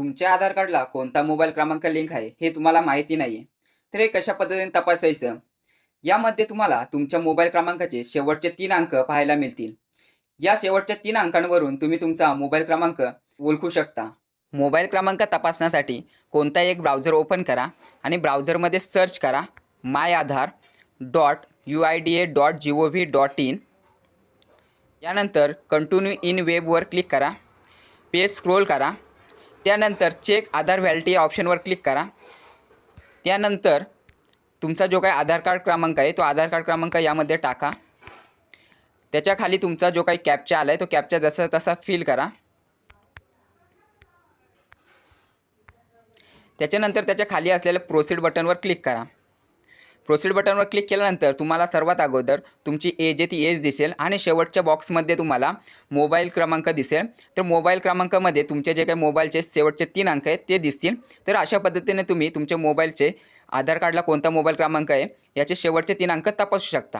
तुमच्या आधार कार्डला कोणता मोबाईल क्रमांक लिंक आहे हे तुम्हाला माहिती नाही आहे तर हे कशा पद्धतीने तपासायचं? यामध्ये तुम्हाला तुमच्या मोबाईल क्रमांकाचे शेवटचे तीन अंक पाहायला मिळतील. या शेवटच्या तीन अंकांवरून तुम्ही तुमचा मोबाईल क्रमांक ओळखू शकता. मोबाईल क्रमांक तपासण्यासाठी कोणता एक ब्राउझर ओपन करा आणि ब्राउझरमध्ये सर्च करा my Aadhaar dot U I D A dot G O V dot in. यानंतर कंटिन्यू इन वेबवर क्लिक करा. पेज स्क्रोल करा. त्यानंतर चेक आधार व्हॅलिटी या ऑप्शनवर क्लिक करा. त्यानंतर तुमचा जो काही आधार कार्ड क्रमांक आहे तो आधार कार्ड क्रमांक यामध्ये टाका. त्याच्याखाली तुमचा जो काही कॅपचा आला आहे तो कॅपचा जसा तसा फिल करा. त्याच्यानंतर त्याच्याखाली असलेल्या प्रोसीड बटनवर क्लिक करा. प्रोसीड बटनवर क्लिक केल्यानंतर तुम्हाला सर्वात अगोदर तुमची एज आहे ती एज दिसेल आणि शेवटच्या बॉक्समध्ये तुम्हाला मोबाईल क्रमांक दिसेल. तर मोबाईल क्रमांकामध्ये तुमचे जे काही मोबाईलचे शेवटचे तीन अंक आहेत ते दिसतील. तर अशा पद्धतीने तुम्ही तुमच्या मोबाईलचे आधार कार्डला कोणता मोबाईल क्रमांक आहे याचे शेवटचे तीन अंक तपासू शकता.